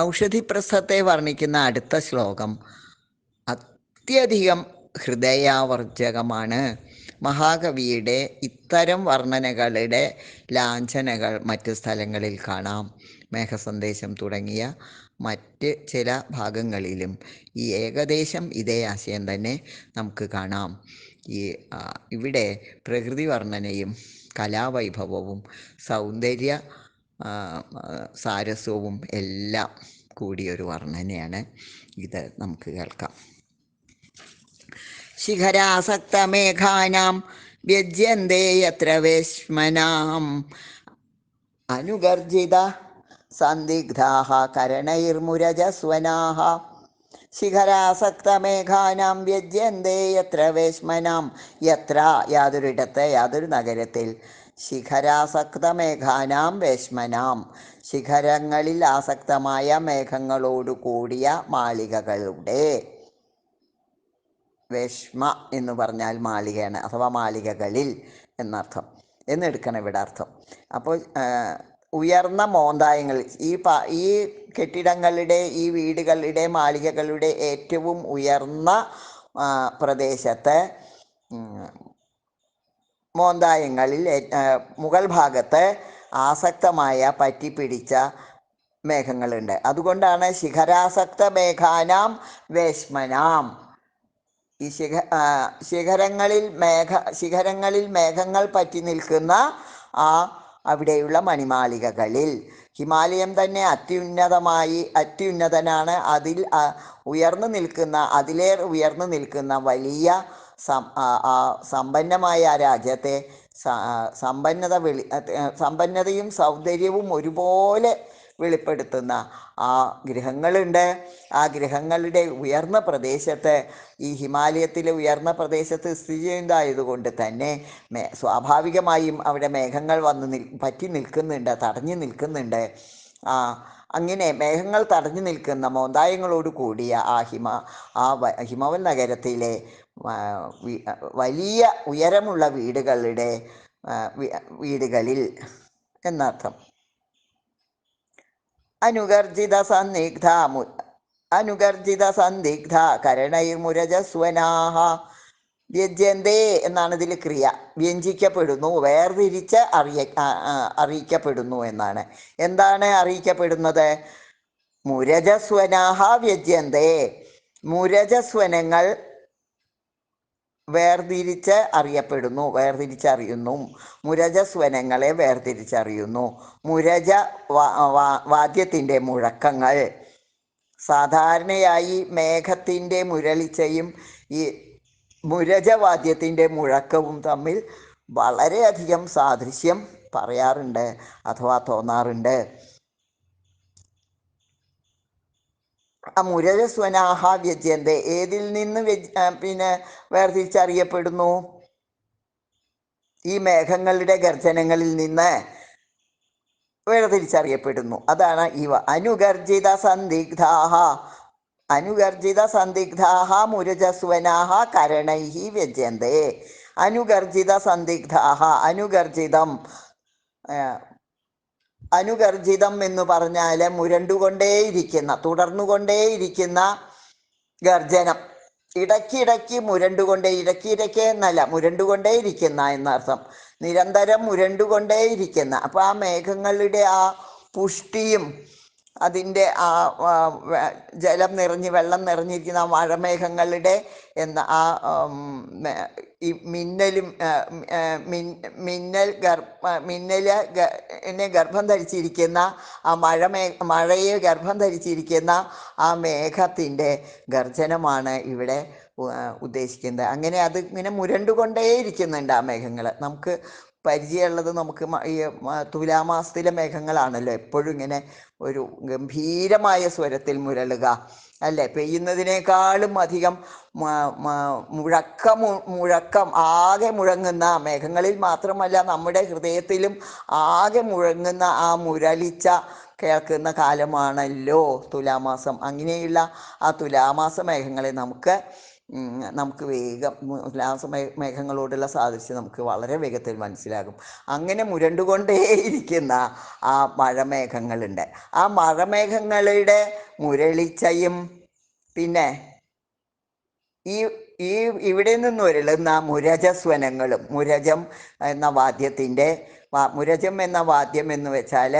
ഔഷധിപ്രസ്ഥത്തെ വർണിക്കുന്ന അടുത്ത ശ്ലോകം. അത്യധികം ഹൃദയാവർജകമാണ്. മഹാകവിയുടെ ഇത്തരം വർണനകളുടെ ലാഞ്ചനകൾ മറ്റു സ്ഥലങ്ങളിൽ കാണാം. മേഘസന്ദേശം തുടങ്ങിയ മറ്റ് ചില ഭാഗങ്ങളിലും. ഈ ഏകദേശം ഇതേ ആശയം തന്നെ നമുക്ക് കാണാം. ഈ ഇവിടെ പ്രകൃതി വർണനയും കലാവൈഭവവും സൗന്ദര്യ സാരസ്യവും എല്ലാം കൂടിയൊരു വർണനയാണ് ഇത് നമുക്ക് കേൾക്കാം. ശിഖരാസക്തമേഘാനാം വ്യജ്യന്തേ യത്ര വേശ്മനാം. അനുഗർജിത സന്ദിഗ്ധാഹ കരണൈർമുരജസ്വനാഹ. ശിഖരാസക്ത ശിഖരാസക്തമേഘാനാം വ്യജ്യന്തേ യത്ര വേശ്മനാം. യത്ര യാതൊരിടത്ത് യാതൊരു നഗരത്തിൽ ശിഖരാസക്തമേഘാനാം വേശ്മനാം ശിഖരങ്ങളിൽ ആസക്തമായ മേഘങ്ങളോട് കൂടിയ മാളികകളുടെ വേഷ്മ എന്ന് പറഞ്ഞാൽ മാളികയാണ് അഥവാ മാളികകളിൽ എന്നർത്ഥം. എന്നെടുക്കണം ഇവിടെ അർത്ഥം. അപ്പോൾ ഉയർന്ന മോന്തായങ്ങൾ ഈ പ ഈ കെട്ടിടങ്ങളുടെ ഈ വീടുകളുടെ മാളികകളുടെ ഏറ്റവും ഉയർന്ന പ്രദേശത്ത് മോന്തായങ്ങളിൽ മുകൾ ഭാഗത്ത് ആസക്തമായ പറ്റിപ്പിടിച്ച മേഘങ്ങളുണ്ട്. അതുകൊണ്ടാണ് ശിഖരാസക്ത മേഘാനാം വേശ്മനാം. ഈ ശിഖ ശിഖരങ്ങളിൽ മേഘ ശിഖരങ്ങളിൽ മേഘങ്ങൾ പറ്റി നിൽക്കുന്ന ആ അവിടെയുള്ള മണിമാളികകളിൽ. ഹിമാലയം തന്നെ അത്യുന്നതമായി അത്യുന്നതനാണ്. അതിൽ ഉയർന്നു നിൽക്കുന്ന അതിലേറെ ഉയർന്നു നിൽക്കുന്ന വലിയ സമ്പന്നമായ ആ രാജ്യത്തെ സമ്പന്നത വെളി സമ്പന്നതയും സൗന്ദര്യവും ഒരുപോലെ വെളിപ്പെടുത്തുന്ന ആ ഗ്രഹങ്ങളുണ്ട്. ആ ഗ്രഹങ്ങളുടെ ഉയർന്ന പ്രദേശത്ത് ഈ ഹിമാലയത്തിലെ ഉയർന്ന പ്രദേശത്ത് സ്ഥിതി ചെയ്യുന്നതായതുകൊണ്ട് തന്നെ സ്വാഭാവികമായും അവിടെ മേഘങ്ങൾ വന്ന് നിൽ പറ്റി നിൽക്കുന്നുണ്ട് തടഞ്ഞു നിൽക്കുന്നുണ്ട്. ആ അങ്ങനെ മേഘങ്ങൾ തടഞ്ഞു നിൽക്കുന്ന മോന്തായങ്ങളോട് കൂടിയ ആ ഹിമ ആ ഹിമവൽ നഗരത്തിലെ വലിയ ഉയരമുള്ള വീടുകളുടെ വീടുകളിൽ എന്നർത്ഥം. അനുഗർജിത സന്നിഗ്ധ അനുഗർജിത സന്ദിഗ്ധ കരണൈർമുരജസ്വനാഹ വ്യജ്യന്തേ എന്നാണ് ഇതിൽ ക്രിയ. വ്യഞ്ജിക്കപ്പെടുന്നു വേർതിരിച്ച് അറിയ അറിയിക്കപ്പെടുന്നു എന്നാണ്. എന്താണ് അറിയിക്കപ്പെടുന്നത്? മുരജസ്വനാഹ വ്യജ്യന്തേ. മുരജസ്വനങ്ങൾ വേർതിരിച്ച് അറിയപ്പെടുന്നു വേർതിരിച്ചറിയുന്നു. മുരജ സ്വനങ്ങളെ വേർതിരിച്ചറിയുന്നു. മുരജ വാദ്യത്തിന്റെ മുഴക്കങ്ങൾ. സാധാരണയായി മേഘത്തിന്റെ മുരളിച്ചയും ഈ മുരജവാദ്യത്തിന്റെ മുഴക്കവും തമ്മിൽ വളരെയധികം സാദൃശ്യം പറയാറുണ്ട് അഥവാ തോന്നാറുണ്ട്. ആ മുരജസ്വനാഹ വ്യജ്യന്തെ. ഏതിൽ നിന്ന് വ്യജ് പിന്നെ വേർതിരിച്ചറിയപ്പെടുന്നു? ഈ മേഘങ്ങളുടെ ഗർജനങ്ങളിൽ നിന്ന് വേർതിരിച്ചറിയപ്പെടുന്നു. അതാണ് ഇവ. അനുഗർജിത സന്ദിഗ്ധാഹ. അനുഗർജിത സന്ദിഗ്ധാഹ മുരജസ്വനാഹ കരണൈഹി വ്യജ്യന്തേ. അനുഗർജിത സന്ദിഗ്ധാഹ. അനുഗർജിതം അനുഗർജിതം എന്ന് പറഞ്ഞാൽ മുരണ്ടുകൊണ്ടേയിരിക്കുന്ന തുടർന്നുകൊണ്ടേയിരിക്കുന്ന ഗർജനം. ഇടയ്ക്കിടയ്ക്ക് മുരണ്ടുകൊണ്ടേ ഇടയ്ക്കിടയ്ക്ക് എന്നല്ല മുരണ്ടുകൊണ്ടേയിരിക്കുന്ന എന്നർത്ഥം. നിരന്തരം മുരണ്ടുകൊണ്ടേയിരിക്കുന്ന. അപ്പോൾ ആ മേഘങ്ങളുടെ ആ പുഷ്ടിയും അതിന്റെ ആ ജലം നിറഞ്ഞ് വെള്ളം നിറഞ്ഞിരിക്കുന്ന ആ മഴമേഘങ്ങളുടെ എന്ന ആ ഈ മിന്നലും മിന്നൽ ഗർഭ മിന്നൽ എന്നെ ഗർഭം ധരിച്ചിരിക്കുന്ന ആ മഴമേ മഴയെ ഗർഭം ധരിച്ചിരിക്കുന്ന ആ മേഘത്തിന്റെ ഗർജനമാണ് ഇവിടെ ഉദ്ദേശിക്കുന്നത്. അങ്ങനെ അത് ഇങ്ങനെ മുരണ്ടുകൊണ്ടേയിരിക്കുന്നുണ്ട് ആ മേഘങ്ങൾ നമുക്ക് പരിചയമുള്ളത് നമുക്ക് ഈ തുലാമാസത്തിലെ മേഘങ്ങളാണല്ലോ. എപ്പോഴും ഇങ്ങനെ ഒരു ഗംഭീരമായ സ്വരത്തിൽ മുരളുക അല്ലേ? പെയ്യുന്നതിനേക്കാളും അധികം മുഴക്കം മുഴക്കം ആകെ മുഴങ്ങുന്ന മേഘങ്ങളിൽ മാത്രമല്ല നമ്മുടെ ഹൃദയത്തിലും ആകെ മുഴങ്ങുന്ന ആ മുരളിച്ച കേൾക്കുന്ന കാലമാണല്ലോ തുലാമാസം. അങ്ങനെയുള്ള ആ തുലാമാസ മേഘങ്ങളെ നമുക്ക് നമുക്ക് വേഗം ഉല്ലാസ മേഘങ്ങളോടുള്ള സാദൃശ്യം നമുക്ക് വളരെ വേഗത്തിൽ മനസ്സിലാകും. അങ്ങനെ മുരണ്ടുകൊണ്ടേയിരിക്കുന്ന ആ മഴമേഘങ്ങളുണ്ട്. ആ മഴമേഘങ്ങളുടെ മുരളിച്ചയും പിന്നെ ഈ ഈ ഇവിടെ നിന്ന് ഉരുളുന്ന മുരജസ്വനങ്ങളും മുരജം എന്ന വാദ്യത്തിന്റെ മുരജം എന്ന വാദ്യം എന്ന് വെച്ചാൽ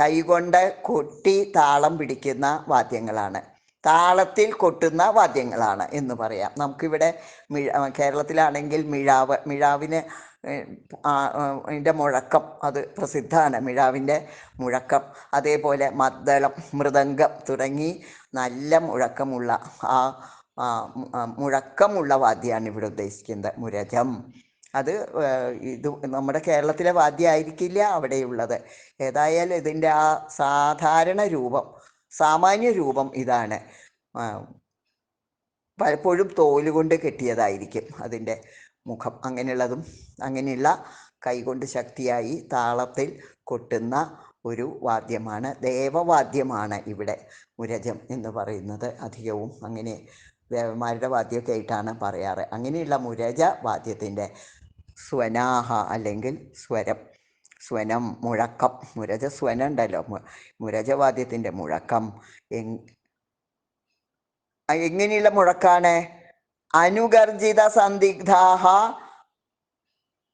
കൈകൊണ്ട് കൊട്ടി താളം പിടിക്കുന്ന വാദ്യങ്ങളാണ്. താളത്തിൽ കൊട്ടുന്ന വാദ്യങ്ങളാണ് എന്ന് പറയാം. നമുക്കിവിടെ കേരളത്തിലാണെങ്കിൽ മിഴാവ് മിഴാവിന് മുഴക്കം അത് പ്രസിദ്ധമാണ്. മിഴാവിന്റെ മുഴക്കം. അതേപോലെ മദ്ദളം മൃദംഗം തുടങ്ങി നല്ല മുഴക്കമുള്ള ആ മുഴക്കമുള്ള വാദ്യമാണ് ഇവിടെ ഉദ്ദേശിക്കുന്നത്. മുരജം. അത് ഇത് നമ്മുടെ കേരളത്തിലെ വാദ്യമായിരിക്കില്ല അവിടെയുള്ളത്. ഏതായാലും ഇതിന്റെ ആ സാധാരണ രൂപം സാമാന്യ രൂപം ഇതാണ്. പലപ്പോഴും തോലുകൊണ്ട് കെട്ടിയതായിരിക്കും അതിന്റെ മുഖം. അങ്ങനെയുള്ളതും അങ്ങനെയുള്ള കൈകൊണ്ട് ശക്തിയായി താളത്തിൽ കൊട്ടുന്ന ഒരു വാദ്യമാണ്. ദേവവാദ്യമാണ് ഇവിടെ മുരജം എന്ന് പറയുന്നത് അധികവും. അങ്ങനെ ദേവന്മാരുടെ വാദ്യമൊക്കെ ആയിട്ടാണ് പറയാറ്. അങ്ങനെയുള്ള മുരജ വാദ്യത്തിന്റെ സ്വനാഹ അല്ലെങ്കിൽ സ്വരം. സ്വനം മുഴക്കം. മുരജ സ്വനം ഉണ്ടല്ലോ മുരജവാദ്യത്തിന്റെ മുഴക്കം. എങ്ങനെയുള്ള മുഴക്കാണ്? അനുഗർജിത സന്ദിഗ്ധാഹ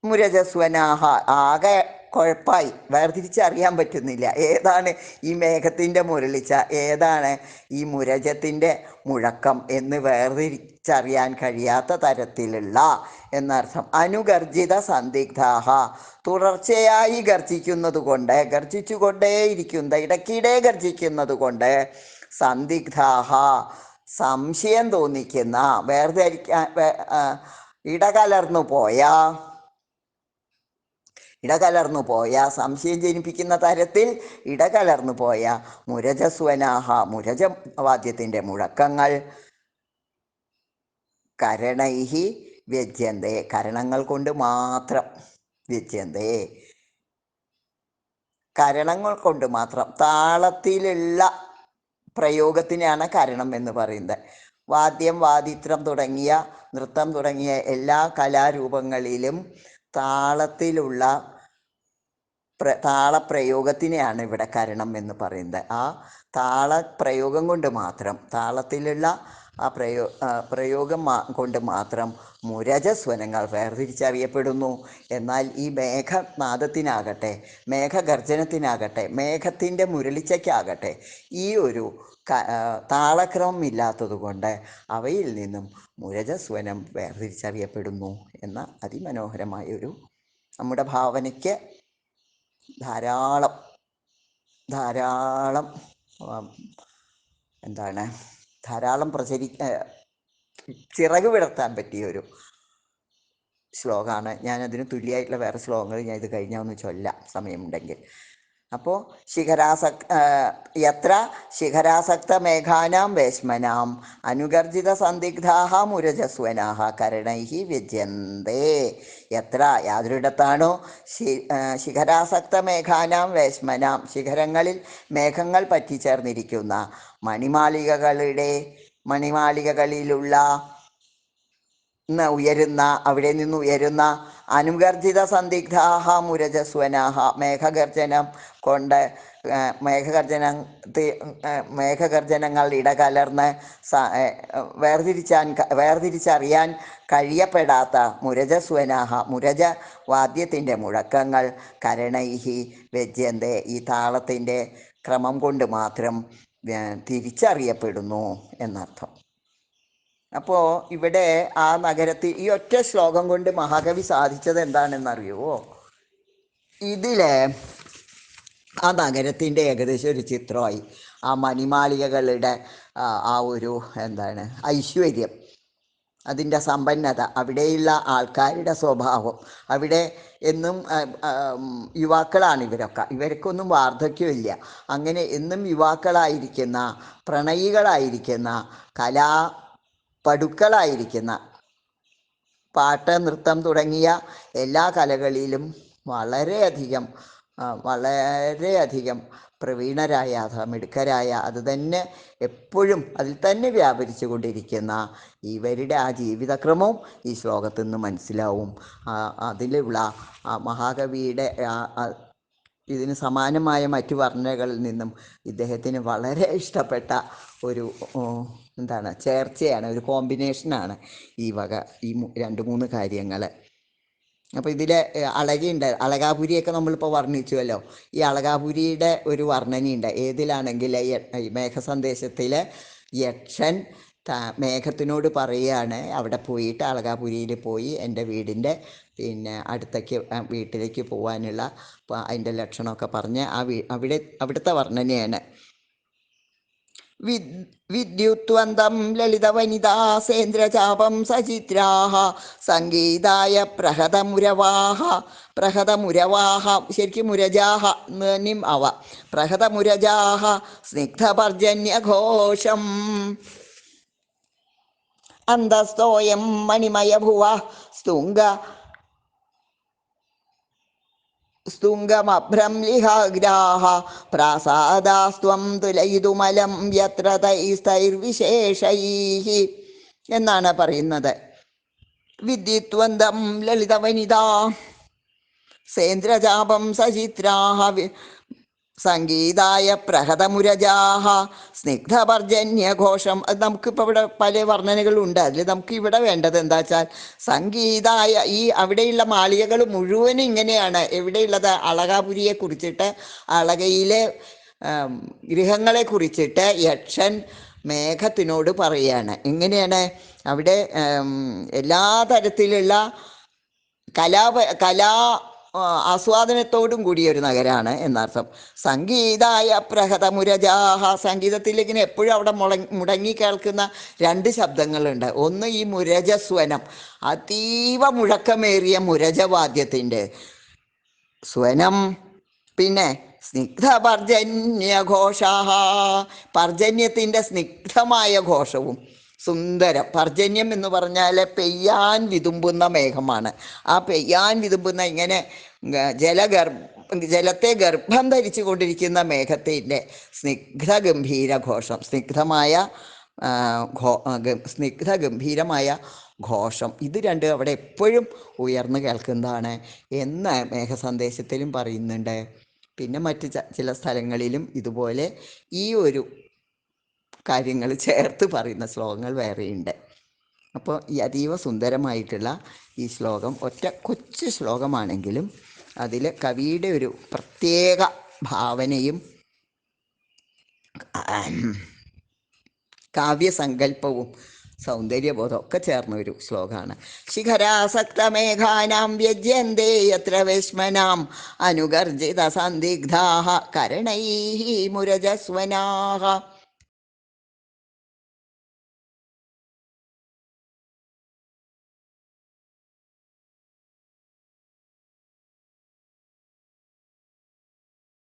മുരജസ്വനാഹ. ആകെ കുഴപ്പമായി വേർതിരിച്ചറിയാൻ പറ്റുന്നില്ല. ഏതാണ് ഈ മേഘത്തിന്റെ മുരളിച്ച ഏതാണ് ഈ മുരജത്തിന്റെ മുഴക്കം എന്ന് വേർതിരിച്ചറിയാൻ കഴിയാത്ത തരത്തിലുള്ള എന്നർത്ഥം. അനുഗർജിത സന്ദിഗ്ധാഹ. തുടർച്ചയായി ഗർജിക്കുന്നത് കൊണ്ട് ഗർജിച്ചുകൊണ്ടേയിരിക്കുന്ന ഇടയ്ക്കിടെ ഗർജിക്കുന്നത് കൊണ്ട് സന്ദിഗ്ധാഹ സംശയം തോന്നിക്കുന്ന വേർതിരിക്കാൻ ഇടകലർന്നു പോയ ഇടകലർന്നു പോയ സംശയം ജനിപ്പിക്കുന്ന തരത്തിൽ ഇടകലർന്നു പോയ മുരജസ്വനാഹ മുരജവാദ്യത്തിന്റെ മുഴക്കങ്ങൾ. കരണൈഹി വ്യജ്യന്തേ കരണങ്ങൾ കൊണ്ട് മാത്രം വ്യജ്യന്തേ. കരണങ്ങൾ കൊണ്ട് മാത്രം താളത്തിലുള്ള പ്രയോഗത്തിനാണ് കരണം എന്ന് പറയുന്നത്. വാദ്യം വാദിത്രം തുടങ്ങിയ നൃത്തം തുടങ്ങിയ എല്ലാ കലാരൂപങ്ങളിലും താളത്തിലുള്ള പ്ര താളപ്രയോഗത്തിനെയാണ് ഇവിടെ കരണം എന്ന് പറയുന്നത്. ആ താള പ്രയോഗം കൊണ്ട് മാത്രം താളത്തിലുള്ള ആ പ്രയോ പ്രയോഗം കൊണ്ട് മാത്രം മുരജസ്വനങ്ങൾ വേർതിരിച്ചറിയപ്പെടുന്നു. എന്നാൽ ഈ മേഘനാദത്തിനാകട്ടെ മേഘഗർജനത്തിനാകട്ടെ മേഘത്തിന്റെ മുരളിച്ചയ്ക്കാകട്ടെ ഈ ഒരു താളക്രമം ഇല്ലാത്തതുകൊണ്ട് അവയിൽ നിന്നും മുരജസ്വനം വേർതിരിച്ചറിയപ്പെടുന്നു എന്ന അതിമനോഹരമായ ഒരു നമ്മുടെ ഭാവനയ്ക്ക് ധാരാളം. ധാരാളം എന്താണ്? ധാരാളം പ്രചരി ചിറക് വിടർത്താൻ പറ്റിയ ഒരു ശ്ലോകമാണ് ഞാനതിന് തുല്യമായിട്ടുള്ള വേറെ ശ്ലോകങ്ങൾ ഞാൻ ഇത് കഴിഞ്ഞാൽ ഒന്ന് ചൊല്ലാം. സമയമുണ്ടെങ്കിൽ. അപ്പോൾ ശിഖരാസക് യത്ര ശിഖരാസക്ത മേഘാനാം വേശ്മനാം. അനുഗർജിത സന്ദിഗ്ധാഹ മുരജസ്വനാഹ കരണൈ വ്യജ്യന്തേ. എത്ര യാതൊരിടത്താണോ ശി ശിഖരാസക്ത മേഘാനാം വേശ്മനാം. ശിഖരങ്ങളിൽ മേഘങ്ങൾ പറ്റിച്ചേർന്നിരിക്കുന്ന മണിമാളികകളുടെ മണിമാളികകളിലുള്ള ഉയരുന്ന അവിടെ നിന്ന് ഉയരുന്ന അനുഗർജിത സന്ദിഗ്ധാഹ മുരജസ്വനാഹ മേഘഗർജനം കൊണ്ട് മേഘഗർജന മേഘഗർജനങ്ങൾ ഇടകലർന്ന് വേർതിരിച്ചാൻ വേർതിരിച്ചറിയാൻ കഴിയപ്പെടാത്ത മുരജസ്വനാഹ മുരജ വാദ്യത്തിന്റെ മുഴക്കങ്ങൾ കരണൈഹി വ്യജ്യന്തേ ഈ താളത്തിന്റെ ക്രമം കൊണ്ട് മാത്രം തിരിച്ചറിയപ്പെടുന്നു എന്നർത്ഥം. അപ്പോൾ ഇവിടെ ആ നഗരത്തിൽ ഈ ഒറ്റ ശ്ലോകം കൊണ്ട് മഹാകവി സാധിച്ചത് എന്താണെന്നറിയുമോ ഇതിലെ ആ നഗരത്തിന്റെ ഏകദേശം ഒരു ചിത്രമായി. ആ മണിമാളികകളുടെ ആ ഒരു എന്താണ് ഐശ്വര്യം അതിന്റെ സമ്പന്നത അവിടെയുള്ള ആൾക്കാരുടെ സ്വഭാവം അവിടെ എന്നും യുവാക്കളാണ് ഇവരൊക്കെ. ഇവർക്കൊന്നും വാർദ്ധക്യമില്ല. അങ്ങനെ എന്നും യുവാക്കളായിരിക്കുന്ന പ്രണയികളായിരിക്കുന്ന കലാ പടുക്കളായിരിക്കുന്ന പാട്ട് നൃത്തം തുടങ്ങിയ എല്ലാ കലകളിലും വളരെയധികം വളരെയധികം പ്രവീണരായ അഥവാ മിടുക്കരായ അത് തന്നെ എപ്പോഴും അതിൽ തന്നെ വ്യാപരിച്ചു കൊണ്ടിരിക്കുന്ന ഇവരുടെ ആ ജീവിതക്രമവും ഈ ശ്ലോകത്തിൽ നിന്ന് മനസ്സിലാവും. അതിലുള്ള മഹാകവിയുടെ ഇതിന് സമാനമായ മറ്റു വർണകളിൽ നിന്നും ഇദ്ദേഹത്തിന് വളരെ ഇഷ്ടപ്പെട്ട ഒരു എന്താണ് ചേർച്ചയാണ് ഒരു കോമ്പിനേഷനാണ് ഈ വക ഈ രണ്ട് മൂന്ന് കാര്യങ്ങൾ അപ്പോൾ ഇതിലെ അളകിയുണ്ട് അളകാപുരിയൊക്കെ നമ്മളിപ്പോൾ വർണിച്ചുവല്ലോ. ഈ അളകാപുരിയുടെ ഒരു വർണനയുണ്ട്. ഏതിലാണെങ്കിൽ മേഘസന്ദേശത്തിലെ യക്ഷൻ മേഘത്തിനോട് പറയുകയാണ്. അവിടെ പോയിട്ട് അളകാപുരിയിൽ പോയി എന്റെ വീടിന്റെ പിന്നെ അടുത്തേക്ക് വീട്ടിലേക്ക് പോകാനുള്ള അതിന്റെ ലക്ഷണമൊക്കെ പറഞ്ഞ് ആ വീ അവിടെ അവിടുത്തെ വർണനയാണ്. വിദ് വിദ്യുത്വന്തം ലളിത വനിതാ സേന്ദ്രചാപം സചിത്രാഹ സംഗീതായ പ്രഹതമുരവാഹ പ്രഹതമുരവാഹ ശരിക്കും മുരജാഹ നിം അവ. പ്രഹതമുരജാഹ സ്നിഗ്ധപർജന്യഘോഷം അന്തസ്തോയം മണിമയഭുവ. സ്തുംഗ. സ്തുംഗമഭ്രംലിഹാഗ്രാഹ. പ്രാസാദാസ്ത്വം തുലയിതുമലം യത്ര തൈസ്തൈർവിശേഷൈ എന്നാണ് പറയുന്നത്. വിദ്യുത്വന്തം ലളിതവനിതാ. സേന്ദ്രജാപം സചിത്രാഹ സംഗീതായ പ്രഹതമുരജാഹ സ്നിഗ്ധപർജന്യഘോഷം. അത് നമുക്കിപ്പോൾ ഇവിടെ പല വർണനകളുണ്ട്. അതിൽ നമുക്ക് ഇവിടെ വേണ്ടത് എന്താ വെച്ചാൽ സംഗീതായ ഈ അവിടെയുള്ള മാളികകൾ മുഴുവനും ഇങ്ങനെയാണ്. എവിടെയുള്ളത്? അളകാപുരിയെ കുറിച്ചിട്ട് അളകയിലെ ഗൃഹങ്ങളെ കുറിച്ചിട്ട് യക്ഷൻ മേഘത്തിനോട് പറയാണ്. എങ്ങനെയാണ്? അവിടെ എല്ലാ തരത്തിലുള്ള കലാ കലാ ആസ്വാദനത്തോടും കൂടിയ ഒരു നഗരമാണ് എന്നർത്ഥം. സംഗീതായ പ്രഹതമുരജാഹ സംഗീതത്തിൽ ഇങ്ങനെ എപ്പോഴും അവിടെ മുടങ്ങി മുടങ്ങി കേൾക്കുന്ന രണ്ട് ശബ്ദങ്ങളുണ്ട്. ഒന്ന് ഈ മുരജസ്വനം അതീവ മുഴക്കമേറിയ മുരജവാദ്യത്തിന്റെ സ്വനം. പിന്നെ സ്നിഗ്ധ പർജന്യ ഘോഷാഹ പർജന്യത്തിന്റെ സ്നിഗ്ധമായ ഘോഷവും. സുന്ദരം. പർജന്യം എന്ന് പറഞ്ഞാൽ പെയ്യാൻ വിതുമ്പുന്ന മേഘമാണ്. ആ പെയ്യാൻ വിതുമ്പുന്ന ഇങ്ങനെ ജലഗർഭ ജലത്തെ ഗർഭം ധരിച്ചു കൊണ്ടിരിക്കുന്ന മേഘത്തിന്റെ സ്നിഗ്ധ ഗംഭീര ഘോഷം സ്നിഗ്ധമായ സ്നിഗ്ധ ഗംഭീരമായ ഘോഷം. ഇത് രണ്ടും അവിടെ എപ്പോഴും ഉയർന്നു കേൾക്കുന്നതാണ് എന്ന് മേഘസന്ദേശത്തിലും പറയുന്നുണ്ട്. പിന്നെ മറ്റ് ചില സ്ഥലങ്ങളിലും ഇതുപോലെ ഈ ഒരു കാര്യങ്ങൾ ചേർത്ത് പറയുന്ന ശ്ലോകങ്ങൾ വേറെയുണ്ട്. അപ്പോൾ ഈ അതീവ സുന്ദരമായിട്ടുള്ള ഈ ശ്ലോകം ഒറ്റ കൊച്ചു ശ്ലോകമാണെങ്കിലും അതിൽ കവിയുടെ ഒരു പ്രത്യേക ഭാവനയും കാവ്യസങ്കല്പവും സൗന്ദര്യബോധം ഒക്കെ ചേർന്ന ഒരു ശ്ലോകമാണ്. ശിഖരാസക്തമേഘാനാം വ്യജ്യന്തേ യത്ര വിഷ്മനാം അനുഗർജിത സന്ദിഗ്ധാ കരണൈ മുരജസ്വനാഹ.